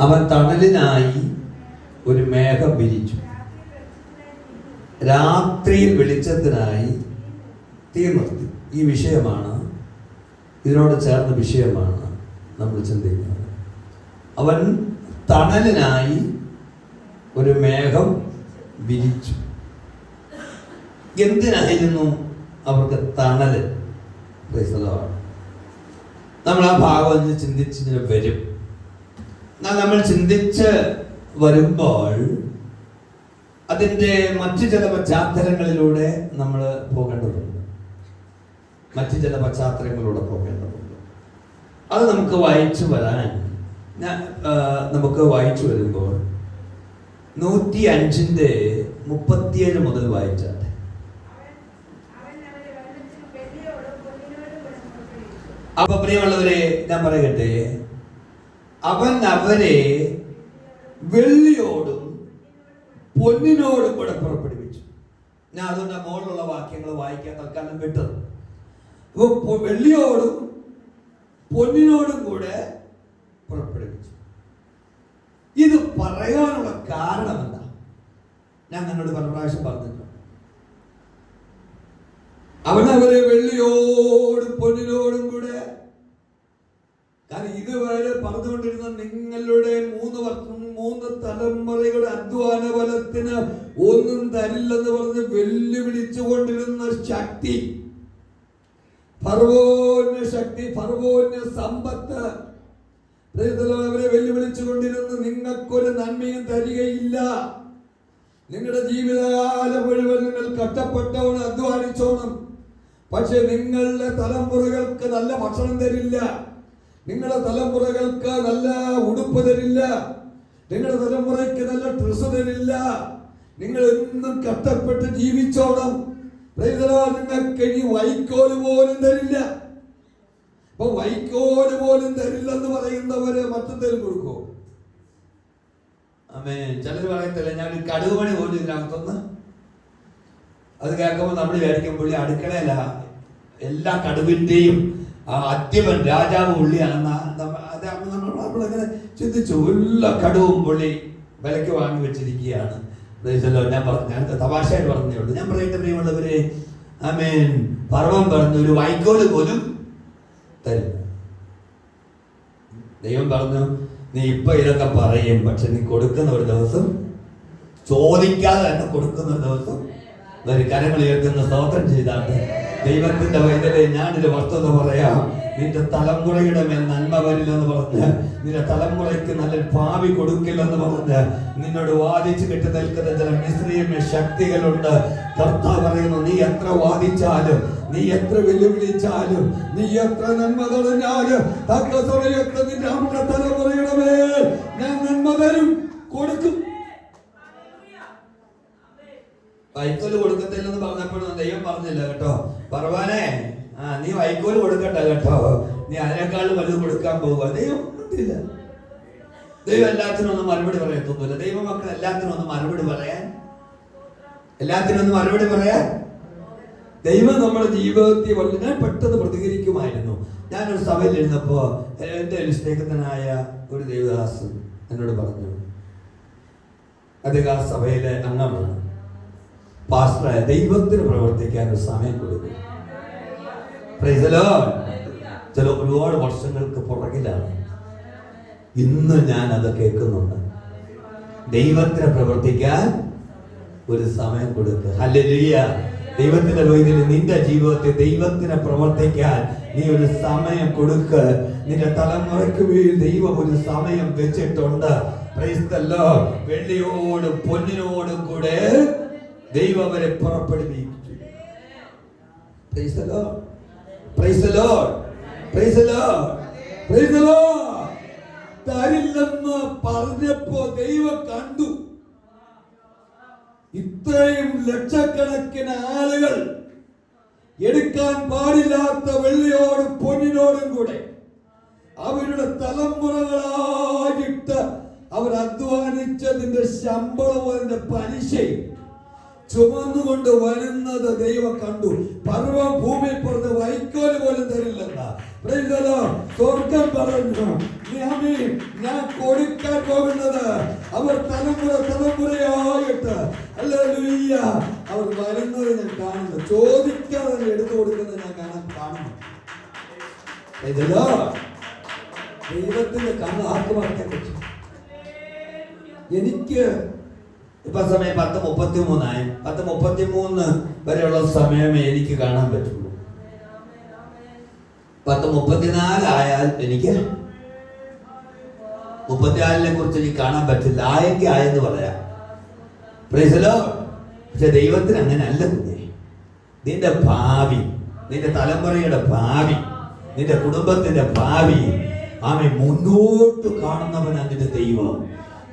അവൻ തണലിനായി ഒരു മേഘം വിരിച്ചു. രാത്രിയിൽ വെളിച്ചത്തിനായി തീ നിർത്തി ഈ വിഷയമാണ് ഇതിനോട് ചേർന്ന വിഷയമാണ് നമ്മൾ ചിന്തിക്കുന്നത്. അവൻ തണലിനായി ഒരു മേഘം വിരിച്ചു. എന്തിനായിരുന്നു അവർക്ക് തണൽ നമ്മൾ ആ ഭാഗം ചിന്തിച്ചിങ്ങനെ വരും. നമ്മൾ ചിന്തിച്ച് വരുമ്പോൾ അതിന്റെ മറ്റു ചില പശ്ചാത്തലങ്ങളിലൂടെ നമ്മൾ പോകേണ്ടതുണ്ട്. മറ്റു ചില പശ്ചാത്തലങ്ങളിലൂടെ പോകേണ്ടതുണ്ട്. അത് നമുക്ക് വായിച്ചു വരാൻ നമുക്ക് വായിച്ചു വരുമ്പോൾ നൂറ്റി അഞ്ചിന്റെ മുപ്പത്തിയേഴ് മുതൽ വായിച്ചാൽ അപ്പൊ പ്രിയമുള്ളവരെ ഞാൻ പറയട്ടെ അവൻ അവരെ വെള്ളിയോടും പൊന്നിനോടും കൂടെ പുറപ്പെടുവിച്ചു. ഞാൻ അതുകൊണ്ട് മോളിലുള്ള വാക്യങ്ങൾ വായിക്കാൻ തൽക്കാലം വിട്ടത്. അപ്പോൾ വെള്ളിയോടും പൊന്നിനോടും കൂടെ പുറപ്പെടുവിച്ചു. ഇത് പറയാനുള്ള കാരണം എന്താ ഞാൻ നിന്നോട് പല പ്രാവശ്യം പറഞ്ഞിട്ടുണ്ട്. അവൻ അവരെ വെള്ളിയോടും പൊന്നിനോടും കൂടെ കാരണം ഇതുവരെ പറഞ്ഞുകൊണ്ടിരുന്ന നിങ്ങളുടെ മൂന്ന് വർഷം മൂന്ന് തലമുറയുടെ അധ്വാന ബലത്തിന് ഒന്നും തരില്ലെന്ന് പറഞ്ഞ് വെല്ലുവിളിച്ചുകൊണ്ടിരുന്ന ശക്തി. ഫർവോന്യ ശക്തി ഫർവോന്യ സമ്പത്ത്. അവരെ വെല്ലുവിളിച്ചുകൊണ്ടിരുന്നു നിങ്ങൾക്കൊരു നന്മയും തരികയില്ല. നിങ്ങളുടെ ജീവിതകാലം മുഴുവൻ നിങ്ങൾ കഷ്ടപ്പെട്ടവണ് അധ്വാനിച്ചോണം. പക്ഷെ നിങ്ങളുടെ തലമുറകൾക്ക് നല്ല ഭക്ഷണം തരില്ല. നിങ്ങളുടെ തലമുറകൾക്ക് നല്ല ഉടുപ്പ് തരില്ല. നിങ്ങളുടെ തലമുറയ്ക്ക് നല്ല ഡ്രസ് തരില്ല. നിങ്ങൾ എന്നും കഷ്ടപ്പെട്ട് ജീവിച്ചോണം. നിങ്ങൾക്ക് ഇനി വൈക്കോൽ പോലും തരില്ല. അപ്പൊ വൈക്കോൽ പോലും തരില്ലെന്ന് പറയുന്നവര് മറ്റെന്തെങ്കിലും കൊടുക്കോ അമ്മേ ചിലർ പറയത്തില്ല ഞാൻ കടുവ് പണി പോലും ഇതിനകത്തൊന്ന് അത് കേൾക്കുമ്പോൾ നമ്മൾ വിചാരിക്കും പുള്ളി അടുക്കളയല്ല എല്ലാ കടുവിന്റെയും ആ അത്യവൻ രാജാവ് പുള്ളിയാണെന്ന് നമ്മ- നമ്മൾ നമ്മളിങ്ങനെ ചിന്തിച്ചു എല്ലാ കടുവും പുള്ളി വിലക്ക് വാങ്ങി വെച്ചിരിക്കുകയാണ്. ഞാൻ പറഞ്ഞു ഞാൻ തമാശയായിട്ട് പറഞ്ഞേ ഉള്ളൂ. ഞാൻ പറയട്ടെ പ്രിയമുള്ളവരെ. ആമേൻ. പർവം പറഞ്ഞു ഒരു വൈക്കോൽ പോലും തരും ദൈവം പറഞ്ഞു നീ ഇപ്പൊ ഇതൊക്കെ പറയും പക്ഷെ നീ കൊടുക്കുന്ന ഒരു ദിവസം ചോദിക്കാതെ തന്നെ കൊടുക്കുന്ന ഒരു ദിവസം ഒരു കരങ്ങൾ ഉയർത്തുന്ന സ്തോത്രം ചെയ്താണ് ദൈവത്തിന്റെ വൈദ്യരെ ഞാനൊരു വസ്തുത പറയാം നിന്റെ തലമുറയുടെ മേൽ നന്മ വരില്ലെന്ന് പറഞ്ഞ് നിന്റെ തലമുറയ്ക്ക് നല്ല ഭാവി കൊടുക്കില്ലെന്ന് പറഞ്ഞ് നിന്നോട് വാദിച്ച് കെട്ടി നിൽക്കുന്ന ചില മിശ്രീമ ശക്തികളുണ്ട്. കർത്താവ് പറയുന്നു നീ എത്ര വാദിച്ചാലും നീ എത്ര വെല്ലുവിളിച്ചാലും നീ എത്ര നന്മ തുടഞ്ഞാലും നിന്റെ അമ്മ തലമുറയുടെ മേൽ ഞാൻ നന്മ തരും കൊടുക്കും. വൈക്കോൽ കൊടുക്കത്തില്ലെന്ന് പറഞ്ഞപ്പോഴും ദൈവം പറഞ്ഞില്ല കേട്ടോ. പറവാനെ ആ നീ വൈക്കോൽ കൊടുക്കണ്ട കേട്ടോ. നീ അതിനേക്കാളും വലുത് കൊടുക്കാൻ പോവുക. ദൈവം കൊടുത്തില്ല ദൈവം എല്ലാത്തിനും ഒന്നും മറുപടി പറയത്തൊന്നുമില്ല ദൈവമക്കൾ എല്ലാത്തിനും ഒന്ന് മറുപടി പറയാൻ. എല്ലാത്തിനും ഒന്ന് മറുപടി പറയാൻ. ദൈവം നമ്മുടെ ജീവിതത്തിൽ ഞാൻ പെട്ടെന്ന് പ്രതികരിക്കുമായിരുന്നു. ഞാനൊരു സഭയിൽ ഇരുന്നപ്പോ എന്റെ ഒരു സ്നേഹിതനായ ഒരു ദേവദാസ് എന്നോട് പറഞ്ഞു. അദ്ദേഹം ആ സഭയിലെ അംഗമാണ്. പാസ്റ്ററെ ദൈവത്തിന് പ്രവർത്തിക്കാൻ ഒരു സമയം കൊടുക്കും. ചില ഒരുപാട് വർഷങ്ങൾക്ക് പുറകിലാണ്. ഇന്ന് ഞാൻ അത് കേൾക്കുന്നുണ്ട്. ദൈവത്തിന് പ്രവർത്തിക്കാൻ ഒരു സമയം കൊടുക്കുക ഹല്ലേലൂയ ദൈവത്തിന്റെ ലോകത്തിൽ നിന്റെ ജീവിതത്തെ ദൈവത്തിന് പ്രവർത്തിക്കാൻ നീ ഒരു സമയം കൊടുക്ക്. നിന്റെ തലമുറയ്ക്ക് വേണ്ടി ദൈവം ഒരു സമയം വെച്ചിട്ടുണ്ട്. വെള്ളിയോടും പൊന്നിനോടും കൂടെ ദൈവം അവരെ പുറപ്പെടുവിച്ചു. തരില്ലെന്ന് പറഞ്ഞപ്പോ ദൈവം കണ്ടു. ഇത്രയും ലക്ഷക്കണക്കിന് ആളുകൾ എടുക്കാൻ പാടില്ലാത്ത വെള്ളിയോടും പൊന്നിനോടും കൂടെ അവരുടെ തലമുറകളായിട്ട് അവർ അധ്വാനിച്ചതിന്റെ ശമ്പളവും അതിന്റെ പലിശയും ചുമന്നുകൊണ്ട് വരുന്നത് ദൈവം കണ്ടു. പർവ ഭൂമി വൈക്കോൽ പോലും തരില്ലെന്ന. സ്വർഗം പറഞ്ഞു ഞാൻ കൊടുക്കാൻ പോകുന്നത് അവർ തലമുറ തലമുറയായിട്ട്. അല്ലേലൂയ്യ അവർ വരുന്നത് ഞാൻ കാണുന്നു. ചോദിക്കാതെ എടുത്തു കൊടുക്കുന്നത് ഞാൻ കാണാൻ കാണുന്നു. Lord. ദൈവത്തിന്റെ കണ്ണ് ആർക്ക് എനിക്ക് ഇപ്പൊ സമയം പത്ത് മുപ്പത്തി മൂന്നായി പത്ത് മുപ്പത്തി മൂന്ന് വരെയുള്ള സമയമേ എനിക്ക് കാണാൻ പറ്റുള്ളൂ. പത്ത് മുപ്പത്തിനാലായാൽ എനിക്ക് മുപ്പത്തിനാലിനെ കുറിച്ച് എനിക്ക് കാണാൻ പറ്റില്ല. ആയെങ്കിൽ ആയെന്ന് പറയാം. പ്രൈസലോ പക്ഷെ ദൈവത്തിന് അങ്ങനെ അല്ല കുഞ്ഞെ. നിന്റെ ഭാവി നിന്റെ തലമുറയുടെ ഭാവി നിന്റെ കുടുംബത്തിന്റെ ഭാവി ആമെ മുന്നോട്ട് കാണുന്നവനാണ് നിന്റെ ദൈവം.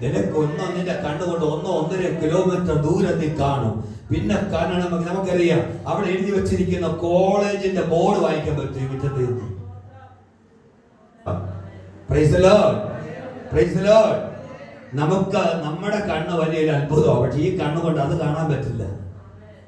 നിനക്കൊന്നോ നിന്റെ കണ്ണുകൊണ്ട് ഒന്നോ ഒന്നര കിലോമീറ്റർ ദൂരത്തിൽ കാണും. പിന്നെ കാണണമെങ്കിൽ നമുക്കറിയാം. അവിടെ എഴുതി വെച്ചിരിക്കുന്ന കോളേജിന്റെ ബോർഡ് വായിക്കാൻ പറ്റും മുറ്റത്ത്. നമുക്ക് നമ്മുടെ കണ്ണ് വലിയൊരു അത്ഭുതമാണ് പക്ഷെ ഈ കണ്ണുകൊണ്ട് അത് കാണാൻ പറ്റില്ല.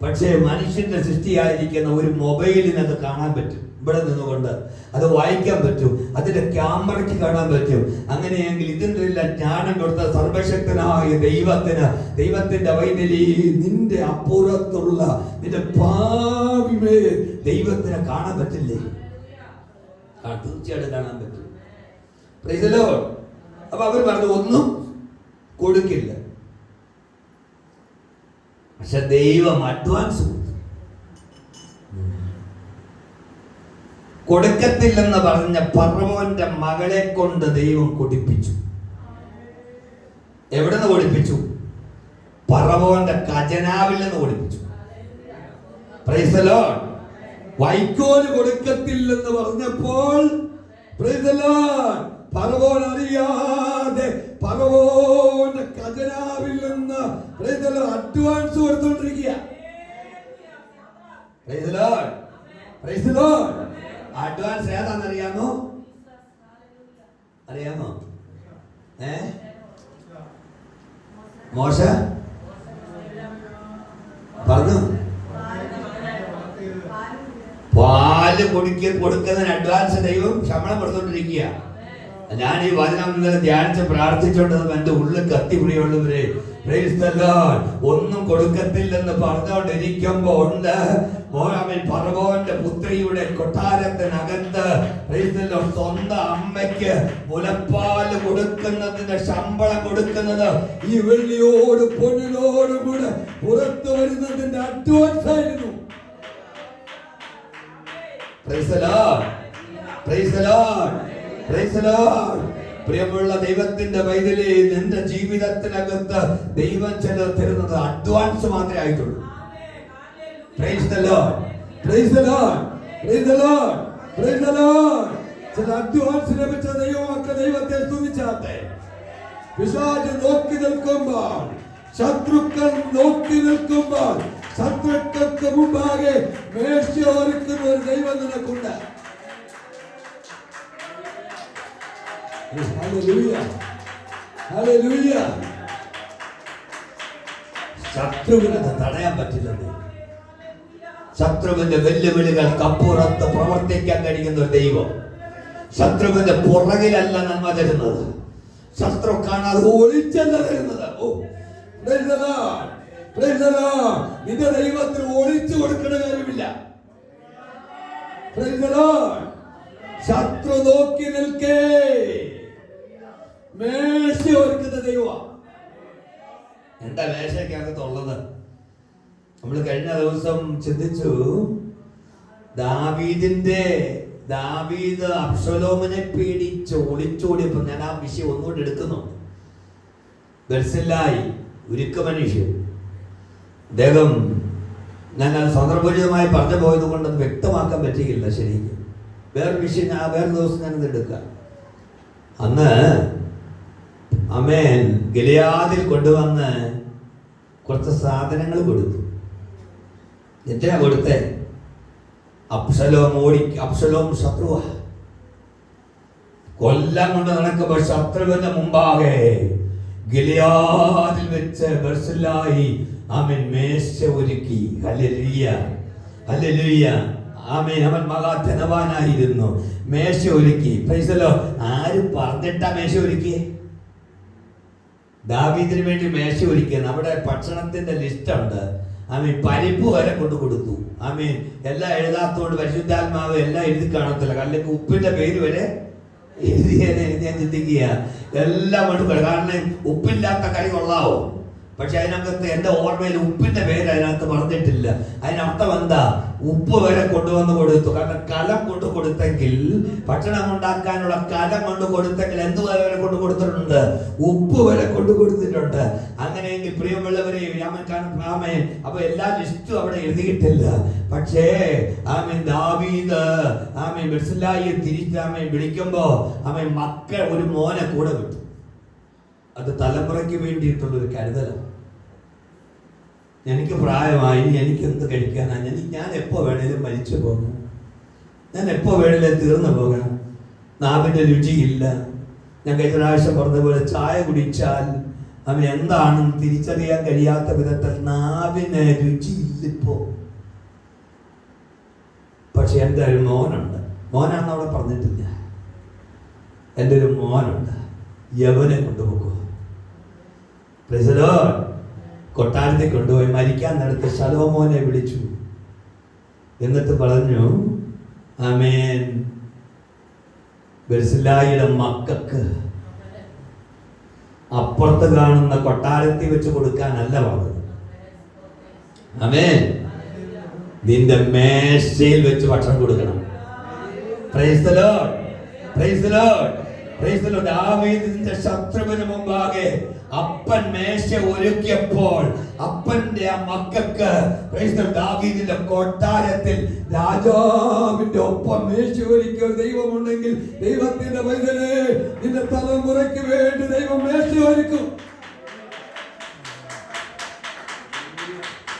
പക്ഷേ മനുഷ്യന്റെ സൃഷ്ടിയായിരിക്കുന്ന ഒരു മൊബൈലിന് അത് കാണാൻ പറ്റും. ഇവിടെ നിന്നുകൊണ്ട് അത് വായിക്കാൻ പറ്റും. അതിന്റെ ക്യാമറയ്ക്ക് കാണാൻ പറ്റും. അങ്ങനെയെങ്കിൽ ഇതിന്റെ എല്ലാം ജ്ഞാനം കൊടുത്ത സർവശക്തനായ ദൈവത്തിന് ദൈവത്തിന്റെ വൈദ്യലി നിന്റെ അപ്പുറത്തുള്ള നിന്റെ ഭാവിമേ ദൈവത്തിന് കാണാൻ പറ്റില്ലേ? തീർച്ചയായിട്ടും കാണാൻ പറ്റും. അപ്പൊ അവർ പറഞ്ഞു ഒന്നും കൊടുക്കില്ല. പക്ഷെ ദൈവം അഡ്വാൻസ് കൊടുത്തു കൊടുക്കത്തില്ലെന്ന് പറഞ്ഞ പറവോന്റെ മകളെ കൊണ്ട് ദൈവം കൊടിപ്പിച്ചു എവിടെ നിന്ന് കൊടിപ്പിച്ചു പറവോന്റെ ഖജനാവിൽ നിന്ന് കൊടിപ്പിച്ചു. വൈക്കോൽ കൊടുക്കത്തില്ലെന്ന് പറഞ്ഞപ്പോൾ. പറവോൻ അറിയാതെ പറവോന്റെ ഖജനാവിൽ നിന്ന് അഡ്വാൻസ് കൊടുത്തോണ്ടിരിക്കുക. അഡ്വാൻസ് ഏതാന്ന് അറിയാമോ അറിയാമോ? ഏ? മോശ? പറഞ്ഞു. പാൽ കുടിക്ക കൊടുക്കുന്നതിന് അഡ്വാൻസ് ദൈവം ശമ്പളം കൊടുത്തോണ്ടിരിക്കുക ഞാൻ ഈ വചനം ഇന്നലെ ധ്യാനിച്ച് പ്രാർത്ഥിച്ചോണ്ടത് എന്റെ ഉള്ളിൽ the Lord. ഒന്നും കൊടുക്കത്തില്ലെന്ന് പറഞ്ഞുകൊണ്ടിരിക്കുമ്പോ ഉണ്ട്. മോഹമൻ പറവോന്റെ പുത്രിയുടെ കൊട്ടാരത്തിനകത്ത്. സ്വന്തം അമ്മയ്ക്ക് മുലപ്പാൽ കൊടുക്കുന്നതിന്റെ ശമ്പളം കൊടുക്കുന്നത് ഈ വെള്ളിയോട് പൊന്നിനോടും പുറത്തു വരുന്നതിന്റെ അഡ്വാൻസ് പ്രൈസലാ പ്രൈസലാ Lord. പ്രിയമുള്ള ദൈവത്തിന്റെ വൈദ്യലി നിന്റെ ജീവിതത്തിനകത്ത് ദൈവം ചിലർ തരുന്നത് അഡ്വാൻസ് മാത്രമേ ആയിട്ടുള്ളൂ. ചില അഡ്വാൻസ് ലഭിച്ച ദൈവമൊക്കെ ദൈവത്തെ സ്തുതിച്ചാട്ടെ പിശാച് നോക്കി നിൽക്കുമ്പോൾ ശത്രുക്കൾ നോക്കി നിൽക്കുമ്പോൾ ശത്രുക്കൾക്ക് മുമ്പാകെ മേശ ഒരുക്കുന്ന ഒരു ദൈവം നിനക്കുണ്ട്. ശത്രുവിനെ തടയാൻ പറ്റില്ലെന്ന് ശത്രുവിന്റെ വെല്ലുവിളികൾക്ക് അപ്പുറത്ത് പ്രവർത്തിക്കാൻ കഴിയുന്ന ഒരു ദൈവം. ശത്രുവിന്റെ പുറകിലല്ല നന്മ തരുന്നത്. ശത്രു കാണാതെ ഒളിച്ചല്ല തരുന്നത്. നിന്റെ ദൈവത്തിന് ഒളിച്ചു കൊടുക്കേണ്ട കാര്യമില്ല. ശത്രു നോക്കി നിൽക്കേ. മേശ ഒരുക്കുന്ന ദൈവമാണ് എന്താ മേശയ്ക്കകത്തുള്ളത് നമ്മൾ കഴിഞ്ഞ ദിവസം ചിന്തിച്ചു ദാവീദിന്റെ ദാവീദ് അബ്ഷലോമിനെ പേടിച്ച് ഒളിച്ചോടിയപ്പോൾ ഞാൻ ആ വിഷയം ഒന്നുകൊണ്ട് എടുക്കുന്നു. ബെർസില്ലായി ഉരുക്ക മനുഷ്യൻ. അദ്ദേഹം ഞാൻ അത് സന്ദർഭോചിതമായി പറഞ്ഞു പോയത് കൊണ്ട് വ്യക്തമാക്കാൻ പറ്റിയില്ല ശരിക്കും. വേറെ വിഷയം ഞാൻ വേറെ ദിവസം ഞാനത് എടുക്കാം. അന്ന് അമേൻ ഗലിയാദിൽ കൊണ്ടുവന്ന് കുറച്ച് സാധനങ്ങൾ കൊടുത്തു. എന്തിനാ കൊടുത്തേ? അപ്സലോം ഓടി അപ്സലോം ശത്രുവ. കൊല്ലം കൊണ്ട് നടക്കുമ്പോൾ ശത്രുവിന്റെ മുമ്പാകെ ഗിലിയാദിൽ വെച്ച് ബർസിലായി ആമൻ മേശ ഒരുക്കി. ഹല്ലേലൂയ ഹല്ലേലൂയ ആമേൻ അവൻ മഹാധനവാനായിരുന്നു മേശ ഒരുക്കി. പൈസലോ ആര് പറഞ്ഞിട്ടാ മേശ ഒരുക്കി ദാവീദിന് വേണ്ടി മേശ ഒരുക്കി നമ്മുടെ ഭക്ഷണത്തിന്റെ ലിസ്റ്റ് ഉണ്ട് ആമീൻ. പരിപ്പ് വരെ കൊണ്ട് കൊടുത്തു. ആമീൻ. എല്ലാം എഴുതാത്തോണ്ട് പരിശുദ്ധാത്മാവ് എല്ലാം എഴുതി കാണത്തില്ല. അല്ലെങ്കിൽ ഉപ്പിന്റെ പേര് വരെ എഴുതിയാൽ എഴുതിയാൽ ചിന്തിക്കുക. എല്ലാം കൊണ്ട്. കാരണം ഉപ്പില്ലാത്ത കറി കൊള്ളാവോ? പക്ഷെ അതിനകത്ത് എന്റെ ഓർമ്മയിൽ ഉപ്പിന്റെ പേര് അതിനകത്ത് പറഞ്ഞിട്ടില്ല അതിനർത്ഥം എന്താ? ഉപ്പ് വരെ കൊണ്ടുവന്ന് കൊടുത്തു. കാരണം കലം കൊണ്ട് കൊടുത്തെങ്കിൽ ഭക്ഷണം ഉണ്ടാക്കാനുള്ള കലം കൊണ്ട് കൊടുത്തെങ്കിൽ എന്ത് വരെ കൊണ്ട് കൊടുത്തിട്ടുണ്ട്? ഉപ്പ് വരെ കൊണ്ട് കൊടുത്തിട്ടുണ്ട്. അങ്ങനെയെങ്കിൽ പ്രിയമുള്ളവരെ രാമൻ ആമേൻ അപ്പൊ എല്ലാ ലിസ്റ്റും അവിടെ എഴുതിയിട്ടില്ല. പക്ഷേ ആമേൻ ദാവീദ് ആമീൻ ബെർസിലായി തിരിച്ചാമേൻ വിളിക്കുമ്പോ ആമേ മക്കൾ ഒരു മോനെ കൂടെ വിട്ടു. അത് തലമുറയ്ക്ക് വേണ്ടിയിട്ടുള്ള ഒരു കരുതലാണ്. എനിക്ക് പ്രായമായി ഇനി എനിക്ക് എന്ത് കഴിക്കാനാണ് ഞാൻ ഞാൻ എപ്പോ വേണേലും മരിച്ചു പോകണം ഞാൻ എപ്പോ വേണേലും തീർന്നു പോകണം നാവിന്റെ രുചിയില്ല. ഞാൻ കഴിഞ്ഞ പ്രാവശ്യം പറഞ്ഞതുപോലെ പോലെ ചായ കുടിച്ചാൽ അവൻ എന്താണെന്ന് തിരിച്ചറിയാൻ കഴിയാത്ത വിധത്തിൽ നാവിന് രുചിയില്ലിപ്പോ. പക്ഷെ എന്റെ ഒരു മോനുണ്ട്. മോനാണെന്ന് അവിടെ പറഞ്ഞിട്ടില്ല. എന്റെ ഒരു മോനുണ്ട്. യവനെ കൊണ്ടുപോകുക പ്രസിഡോ കൊട്ടാരത്തിൽ കൊണ്ടുപോയി മരിക്കാൻ നടത്തി ശലോമോനെ വിളിച്ചു. എന്നിട്ട് പറഞ്ഞു ആമേൻ. ബെർസില്ലായിയുടെ മക്കൾക്ക് അപ്പുറത്ത് കാണുന്ന കൊട്ടാരത്തിൽ വെച്ച് കൊടുക്കാനല്ല പറഞ്ഞത് ആമേൻ. നിന്റെ മേശയിൽ വെച്ച് ഭക്ഷണം കൊടുക്കണം. Praise lord praise the lord ദാവീദിന്റെ ശത്രുവിന് മുമ്പാകെ അപ്പൻ മേശ ഒരുക്കിയപ്പോൾ അപ്പന്റെ ആ മക്കൾക്ക് ദാവീദിന്റെ കൊട്ടാരത്തിൽ രാജാവിന്റെ ഒപ്പം മേശ ഒരുക്കിയ ഒരു ദൈവമുണ്ടെങ്കിൽ ദൈവത്തിന്റെ വൈദ്യനെ നിന്റെ തലമുറയ്ക്ക് വേണ്ടി ദൈവം മേശ ഒരുക്കും.